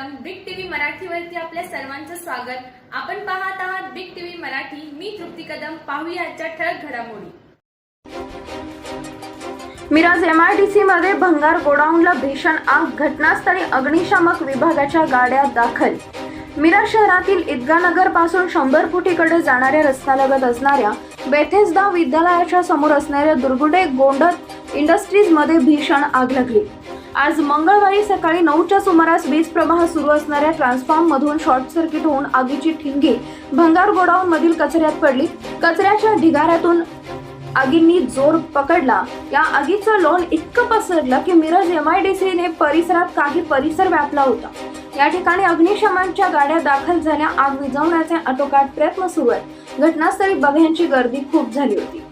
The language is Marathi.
मराठीवरती आपल्या सर्वांचं स्वागत. आपण पाहत आहात बिग टीव्ही मराठी. मी तृप्ती कदम. पाहूया आजच्या ठळक घडामोडी. मिरज एमआयडीसी मध्ये भंगार गोडाऊनला भीषण आग. घटनास्थळी अग्निशामक विभागाच्या गाड्या दाखल. मिरज शहरातील ईदगानगरपासून शंभर फुटीकडे जाणाऱ्या रस्त्यालगत असणाऱ्या बेथेसदा विद्यालयाच्या समोर असणाऱ्या दुर्गुडे गोंडत इंडस्ट्रीजमध्ये भीषण आग लागली. आज मंगळवारी सकाळी नऊच्या सुमारास वीज प्रवाह सुरू असणाऱ्या ट्रान्सफॉर्म मधून शॉर्ट सर्किट होऊन आगीची ठिंगी भंगार गोडाऊन मधील कचऱ्यात पडली. कचऱ्याच्या ढिगाऱ्यातून आगींनी जोर पकडला. या आगीचं लोन इतकं पसरलं की मिरज एम आय डी सीने परिसरात काही परिसर व्यापला होता. या ठिकाणी अग्निशमनच्या गाड्या दाखल झाल्या. आग विझवण्याचे आटोकाट प्रयत्न सुरू आहेत. घटनास्थळी बघ्यांची गर्दी खूप झाली होती.